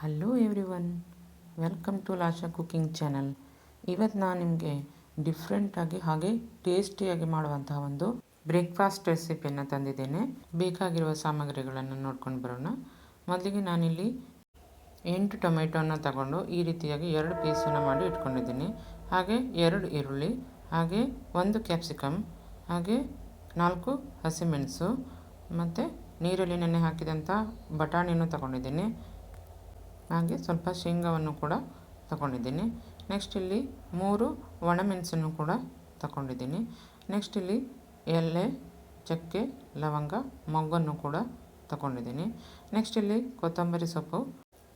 Hello everyone welcome to Lasha cooking channel ಇವತ್ತು ನಾನು ನಿಮಗೆ ಡಿಫ್ರೆಂಟಾಗಿ ಹಾಗೆ ಟೇಸ್ಟಿಯಾಗಿ ಮಾಡುವಂತಹ ಒಂದು ಬ್ರೇಕ್ಫಾಸ್ಟ್ ರೆಸಿಪಿಯನ್ನು ತಂದಿದ್ದೇನೆ. ಬೇಕಾಗಿರುವ ಸಾಮಗ್ರಿಗಳನ್ನು ನೋಡ್ಕೊಂಡು ಬರೋಣ. ಮೊದಲಿಗೆ ನಾನಿಲ್ಲಿ ಎಂಟು ಟೊಮೆಟೊನ ತಗೊಂಡು ಈ ರೀತಿಯಾಗಿ ಎರಡು ಪೀಸನ್ನು ಮಾಡಿ ಇಟ್ಕೊಂಡಿದ್ದೀನಿ. ಹಾಗೆ ಎರಡು ಈರುಳ್ಳಿ, ಹಾಗೆ ಒಂದು ಕ್ಯಾಪ್ಸಿಕಮ್ ಹಾಗೆ ನಾಲ್ಕು ಹಸಿಮೆಣಸು, ಮತ್ತು ನೀರಲ್ಲಿ ನೆನೆ ಹಾಕಿದಂಥ ಬಟಾಣಿಯನ್ನು ತಗೊಂಡಿದ್ದೀನಿ. ಹಾಗೆ ಸ್ವಲ್ಪ ಶೇಂಗವನ್ನು ಕೂಡ ತಗೊಂಡಿದ್ದೀನಿ. ನೆಕ್ಸ್ಟ್ ಇಲ್ಲಿ ಮೂರು ಒಣಮೆಣಸನ್ನು ಕೂಡ ತಗೊಂಡಿದ್ದೀನಿ. ನೆಕ್ಸ್ಟ್ ಇಲ್ಲಿ ಎಲೆ, ಚಕ್ಕೆ, ಲವಂಗ, ಮೊಗ್ಗನ್ನು ಕೂಡ ತಗೊಂಡಿದ್ದೀನಿ. ನೆಕ್ಸ್ಟ್ ಇಲ್ಲಿ ಕೊತ್ತಂಬರಿ ಸೊಪ್ಪು.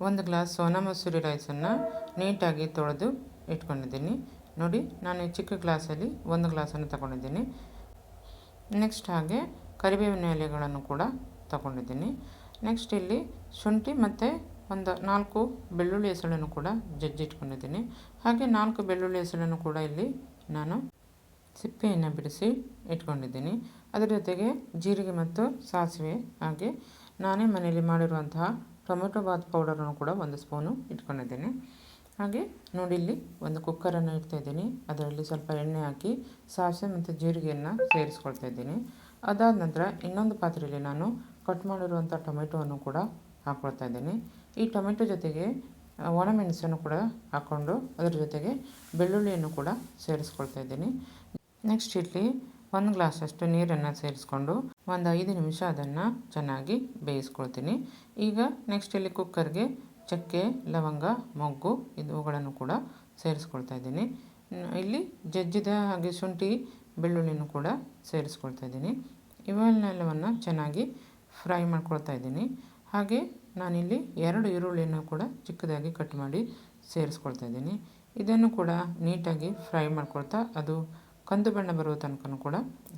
ಒಂದು ಗ್ಲಾಸ್ ಸೋನಾ ಮಸೂರಿ ರೈಸನ್ನು ನೀಟಾಗಿ ತೊಳೆದು ಇಟ್ಕೊಂಡಿದ್ದೀನಿ. ನೋಡಿ, ನಾನು ಚಿಕ್ಕ ಗ್ಲಾಸಲ್ಲಿ ಒಂದು ಗ್ಲಾಸನ್ನು ತಗೊಂಡಿದ್ದೀನಿ. ನೆಕ್ಸ್ಟ್ ಹಾಗೆ ಕರಿಬೇವಿನ ಎಲೆಗಳನ್ನು ಕೂಡ ತಗೊಂಡಿದ್ದೀನಿ. ನೆಕ್ಸ್ಟ್ ಇಲ್ಲಿ ಶುಂಠಿ ಮತ್ತು ಒಂದು ನಾಲ್ಕು ಬೆಳ್ಳುಳ್ಳಿ ಹೆಸಳನ್ನು ಕೂಡ ಜಜ್ಜಿಟ್ಕೊಂಡಿದ್ದೀನಿ. ಹಾಗೆ ನಾಲ್ಕು ಬೆಳ್ಳುಳ್ಳಿ ಹೆಸಳನ್ನು ಕೂಡ ಇಲ್ಲಿ ನಾನು ಸಿಪ್ಪೆಯನ್ನು ಬಿಡಿಸಿ ಇಟ್ಕೊಂಡಿದ್ದೀನಿ. ಅದರ ಜೊತೆಗೆ ಜೀರಿಗೆ ಮತ್ತು ಸಾಸಿವೆ ಹಾಗೆ ನಾನೇ ಮನೆಯಲ್ಲಿ ಮಾಡಿರುವಂತಹ ಟೊಮೆಟೊ ಬಾತ್ ಪೌಡರನ್ನು ಕೂಡ ಒಂದು ಸ್ಪೂನು ಇಟ್ಕೊಂಡಿದ್ದೀನಿ. ಹಾಗೆ ನೋಡಿ ಇಲ್ಲಿ ಒಂದು ಕುಕ್ಕರನ್ನು ಇಡ್ತಾ ಇದ್ದೀನಿ ಅದರಲ್ಲಿ ಸ್ವಲ್ಪ ಎಣ್ಣೆ ಹಾಕಿ ಸಾಸಿವೆ ಮತ್ತು ಜೀರಿಗೆಯನ್ನು ಸೇರಿಸ್ಕೊಳ್ತಾ ಇದ್ದೀನಿ. ಅದಾದ ನಂತರ ಇನ್ನೊಂದು ಪಾತ್ರೆಯಲ್ಲಿ ನಾನು ಕಟ್ ಮಾಡಿರುವಂಥ ಟೊಮೆಟೊವನ್ನು ಕೂಡ ಹಾಕ್ಕೊಳ್ತಾ ಇದ್ದೀನಿ. ಈ ಟೊಮೆಟೊ ಜೊತೆಗೆ ಒಣಮೆಣಸನ್ನು ಕೂಡ ಹಾಕ್ಕೊಂಡು ಅದರ ಜೊತೆಗೆ ಬೆಳ್ಳುಳ್ಳಿಯನ್ನು ಕೂಡ ಸೇರಿಸ್ಕೊಳ್ತಾ ಇದ್ದೀನಿ. ನೆಕ್ಸ್ಟ್ ಇಲ್ಲಿ ಒಂದು ಗ್ಲಾಸಷ್ಟು ನೀರನ್ನು ಸೇರಿಸ್ಕೊಂಡು ಒಂದು ಐದು ನಿಮಿಷ ಅದನ್ನು ಚೆನ್ನಾಗಿ ಬೇಯಿಸ್ಕೊಳ್ತೀನಿ. ಈಗ ನೆಕ್ಸ್ಟ್ ಇಲ್ಲಿ ಕುಕ್ಕರ್ಗೆ ಚಕ್ಕೆ, ಲವಂಗ, ಮೊಗ್ಗು ಇವುಗಳನ್ನು ಕೂಡ ಸೇರಿಸ್ಕೊಳ್ತಾ ಇದ್ದೀನಿ. ಇಲ್ಲಿ ಜಜ್ಜಿದ ಹಾಗೆ ಶುಂಠಿ ಬೆಳ್ಳುಳ್ಳಿಯನ್ನು ಕೂಡ ಸೇರಿಸ್ಕೊಳ್ತಾ ಇದ್ದೀನಿ. ಇವನ್ನೆಲ್ಲವನ್ನು ಚೆನ್ನಾಗಿ ಫ್ರೈ ಮಾಡ್ಕೊಳ್ತಾ ಇದ್ದೀನಿ. ಹಾಗೆ ನಾನಿಲ್ಲಿ ಎರಡು ಈರುಳ್ಳಿಯನ್ನು ಕೂಡ ಚಿಕ್ಕದಾಗಿ ಕಟ್ ಮಾಡಿ ಸೇರಿಸ್ಕೊಳ್ತಾ ಇದ್ದೀನಿ. ಇದನ್ನು ಕೂಡ ನೀಟಾಗಿ ಫ್ರೈ ಮಾಡ್ಕೊಳ್ತಾ ಅದು ಕಂದು ಬಣ್ಣ ಬರುವ ತನಕ ಕೂಡ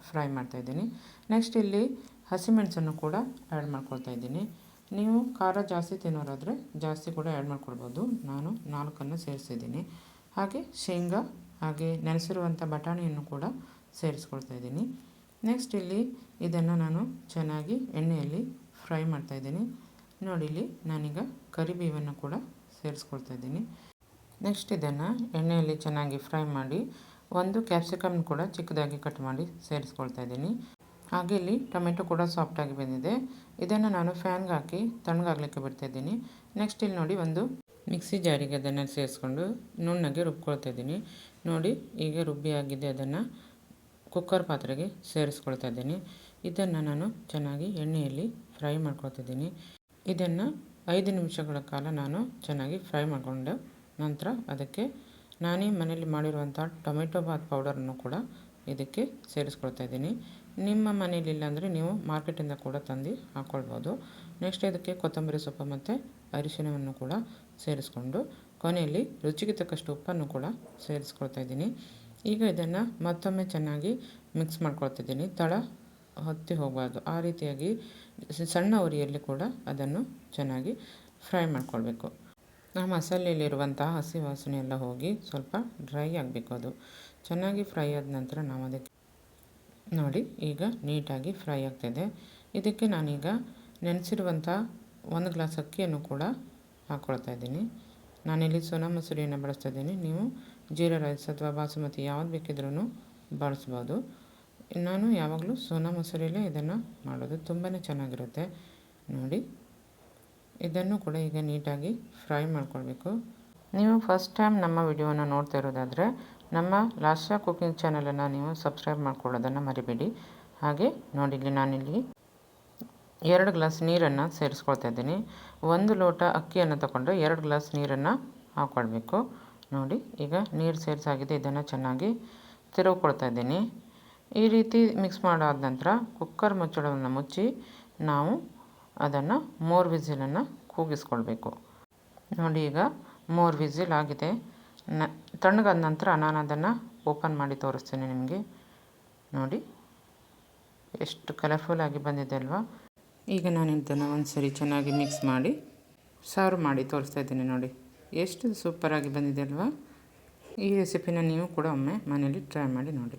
ಫ್ರೈ ಮಾಡ್ತಾ ಇದ್ದೀನಿ. ನೆಕ್ಸ್ಟ್ ಇಲ್ಲಿ ಹಸಿಮೆಣಸನ್ನು ಕೂಡ ಆ್ಯಡ್ ಮಾಡ್ಕೊಳ್ತಾ ಇದ್ದೀನಿ. ನೀವು ಖಾರ ಜಾಸ್ತಿ ತಿನ್ನೋರಾದರೆ ಜಾಸ್ತಿ ಕೂಡ ಆ್ಯಡ್ ಮಾಡ್ಕೊಳ್ಬೋದು. ನಾನು ನಾಲ್ಕನ್ನು ಸೇರಿಸಿದ್ದೀನಿ ಹಾಗೆ ಶೇಂಗಾ ಹಾಗೆ ನೆನೆಸಿರುವಂಥ ಬಟಾಣಿಯನ್ನು ಕೂಡ ಸೇರಿಸ್ಕೊಳ್ತಾ ಇದ್ದೀನಿ. ನೆಕ್ಸ್ಟ್ ಇಲ್ಲಿ ಇದನ್ನು ನಾನು ಚೆನ್ನಾಗಿ ಎಣ್ಣೆಯಲ್ಲಿ ಫ್ರೈ ಮಾಡ್ತಾಯಿದ್ದೀನಿ ನೋಡಿ ಇಲ್ಲಿ ನಾನೀಗ ಕರಿಬೇವನ್ನು ಕೂಡ ಸೇರಿಸ್ಕೊಳ್ತಾ ಇದ್ದೀನಿ ನೆಕ್ಸ್ಟ್ ಇದನ್ನು ಎಣ್ಣೆಯಲ್ಲಿ ಚೆನ್ನಾಗಿ ಫ್ರೈ ಮಾಡಿ, ಒಂದು ಕ್ಯಾಪ್ಸಿಕಮ್ ಕೂಡ ಚಿಕ್ಕದಾಗಿ ಕಟ್ ಮಾಡಿ ಸೇರಿಸ್ಕೊಳ್ತಾ ಇದ್ದೀನಿ ಹಾಗೆ ಇಲ್ಲಿ ಟೊಮೆಟೊ ಕೂಡ ಸಾಫ್ಟಾಗಿ ಬಂದಿದೆ. ಇದನ್ನು ನಾನು ಫ್ಯಾನ್ಗೆ ಹಾಕಿ ತಣ್ಣಗಾಗಲಿಕ್ಕೆ ಬಿಡ್ತಾ ಇದ್ದೀನಿ ನೆಕ್ಸ್ಟ್ ಇಲ್ಲಿ ನೋಡಿ ಒಂದು ಮಿಕ್ಸಿ ಜಾರಿಗೆ ಅದನ್ನು ಸೇರಿಸ್ಕೊಂಡು ನುಣ್ಣಗೆ ರುಬ್ಕೊಳ್ತಾ ಇದ್ದೀನಿ ನೋಡಿ, ಈಗ ರುಬ್ಬಿ ಆಗಿದೆ ಅದನ್ನು ಕುಕ್ಕರ್ ಪಾತ್ರೆಗೆ ಸೇರಿಸ್ಕೊಳ್ತಾ ಇದ್ದೀನಿ ಇದನ್ನು ನಾನು ಚೆನ್ನಾಗಿ ಎಣ್ಣೆಯಲ್ಲಿ ಫ್ರೈ ಮಾಡ್ಕೊಳ್ತಿದ್ದೀನಿ ಇದನ್ನು ಐದು ನಿಮಿಷಗಳ ಕಾಲ ನಾನು ಚೆನ್ನಾಗಿ ಫ್ರೈ ಮಾಡಿಕೊಂಡೆ. ನಂತರ ಅದಕ್ಕೆ ನಾನೇ ಮನೇಲಿ ಮಾಡಿರುವಂಥ ಟೊಮೆಟೊ ಬಾತ್ ಪೌಡರನ್ನು ಕೂಡ ಇದಕ್ಕೆ ಸೇರಿಸ್ಕೊಳ್ತಾ ಇದ್ದೀನಿ. ನಿಮ್ಮ ಮನೇಲಿ ಅಂದರೆ ನೀವು ಮಾರ್ಕೆಟಿಂದ ಕೂಡ ತಂದು ಹಾಕ್ಕೊಳ್ಬೋದು ನೆಕ್ಸ್ಟ್ ಇದಕ್ಕೆ ಕೊತ್ತಂಬರಿ ಸೊಪ್ಪು ಮತ್ತು ಅರಿಶಿನವನ್ನು ಕೂಡ ಸೇರಿಸ್ಕೊಂಡು ಕೊನೆಯಲ್ಲಿ ರುಚಿಗೆ ತಕ್ಕಷ್ಟು ಉಪ್ಪನ್ನು ಕೂಡ ಸೇರಿಸ್ಕೊಳ್ತಾ ಇದ್ದೀನಿ. ಈಗ ಇದನ್ನು ಮತ್ತೊಮ್ಮೆ ಚೆನ್ನಾಗಿ ಮಿಕ್ಸ್ ಮಾಡ್ಕೊಳ್ತಿದ್ದೀನಿ ತಳ ಹೊತ್ತಿ ಹೋಗಬಾರ್ದು. ಆ ರೀತಿಯಾಗಿ ಸಣ್ಣ ಉರಿಯಲ್ಲಿ ಕೂಡ ಅದನ್ನು ಚೆನ್ನಾಗಿ ಫ್ರೈ ಮಾಡ್ಕೊಳ್ಬೇಕು. ಆ ಮಸಾಲೆಯಲ್ಲಿರುವಂತಹ ಹಸಿ ವಾಸನೆ ಎಲ್ಲ ಹೋಗಿ ಸ್ವಲ್ಪ ಡ್ರೈ ಆಗಬೇಕು ಅದು. ಚೆನ್ನಾಗಿ ಫ್ರೈ ಆದ ನಂತರ ನಾವು ಅದಕ್ಕೆ ನೋಡಿ, ಈಗ ನೀಟಾಗಿ ಫ್ರೈ ಆಗ್ತಿದೆ. ಇದಕ್ಕೆ ನಾನೀಗ ನೆನೆಸಿರುವಂಥ ಒಂದು ಗ್ಲಾಸ್ ಅಕ್ಕಿಯನ್ನು ಕೂಡ ಹಾಕ್ಕೊಳ್ತಾ ಇದ್ದೀನಿ. ನಾನಿಲ್ಲಿ ಸೋನಾ ಮಸೂರಿಯನ್ನು ಬಳಸ್ತಾ ಇದ್ದೀನಿ. ನೀವು ಜೀರಾ ರೈಸ್ ಅಥವಾ ಬಾಸುಮತಿ ಯಾವ್ದು ಬೇಕಿದ್ರೂ ಬಳಸ್ಬೋದು. ನಾನು ಯಾವಾಗಲೂ ಸೋನಾ ಮಸೂರಿಯಲ್ಲೇ ಇದನ್ನು ಮಾಡೋದು ತುಂಬಾ ಚೆನ್ನಾಗಿರುತ್ತೆ. ನೋಡಿ, ಇದನ್ನು ಕೂಡ ಈಗ ನೀಟಾಗಿ ಫ್ರೈ ಮಾಡ್ಕೊಳ್ಬೇಕು. ನೀವು ಫಸ್ಟ್ ಟೈಮ್ ನಮ್ಮ ವಿಡಿಯೋನ ನೋಡ್ತಾ ಇರೋದಾದರೆ, ನಮ್ಮ ಲಾಸ್ಟ ಕುಕಿಂಗ್ ಚಾನಲನ್ನು ನೀವು ಸಬ್ಸ್ಕ್ರೈಬ್ ಮಾಡ್ಕೊಳ್ಳೋದನ್ನು ಮರಿಬೇಡಿ. ಹಾಗೆ ನೋಡಿ, ಇಲ್ಲಿ ನಾನಿಲ್ಲಿ ಎರಡು ಗ್ಲಾಸ್ ನೀರನ್ನು ಸೇರಿಸ್ಕೊಳ್ತಾ ಇದ್ದೀನಿ. ಒಂದು ಲೋಟ ಅಕ್ಕಿಯನ್ನು ತಗೊಂಡ್ರೆ ಎರಡು ಗ್ಲಾಸ್ ನೀರನ್ನು ಹಾಕ್ಕೊಳ್ಬೇಕು ನೋಡಿ, ಈಗ ನೀರು ಸೇರಿಸಾಗಿದೆ, ಇದನ್ನು ಚೆನ್ನಾಗಿ ತಿರುಗಿಕೊಳ್ತಾ ಇದ್ದೀನಿ. ಈ ರೀತಿ ಮಿಕ್ಸ್ ಮಾಡಾದ ನಂತರ ಕುಕ್ಕರ್ ಮುಚ್ಚಳವನ್ನು ಮುಚ್ಚಿ ನಾವು ಅದನ್ನು ಮೂರು ವಿಝಿಲನ್ನು ಕೂಗಿಸ್ಕೊಳ್ಬೇಕು. ನೋಡಿ ಈಗ ಮೂರು ವಿಝಿಲ್ ಆಗಿದೆ. ನ, ತಣ್ಣಗಾದ ನಂತರ ನಾನು ಅದನ್ನು ಓಪನ್ ಮಾಡಿ ತೋರಿಸ್ತೀನಿ ನಿಮಗೆ. ನೋಡಿ, ಎಷ್ಟು ಕಲರ್ಫುಲ್ಲಾಗಿ ಬಂದಿದೆ ಅಲ್ವಾ? ಈಗ ನಾನು ಇದನ್ನು ಒಂದು ಸರಿ ಚೆನ್ನಾಗಿ ಮಿಕ್ಸ್ ಮಾಡಿ ಸರ್ವ್ ಮಾಡಿ ತೋರಿಸ್ತಾ ಇದ್ದೀನಿ ನೋಡಿ. ಎಷ್ಟು ಸೂಪರಾಗಿ ಬಂದಿದೆ ಅಲ್ವಾ? ಈ ರೆಸಿಪಿನ ನೀವು ಕೂಡ ಒಮ್ಮೆ ಮನೇಲಿ ಟ್ರೈ ಮಾಡಿ ನೋಡಿ.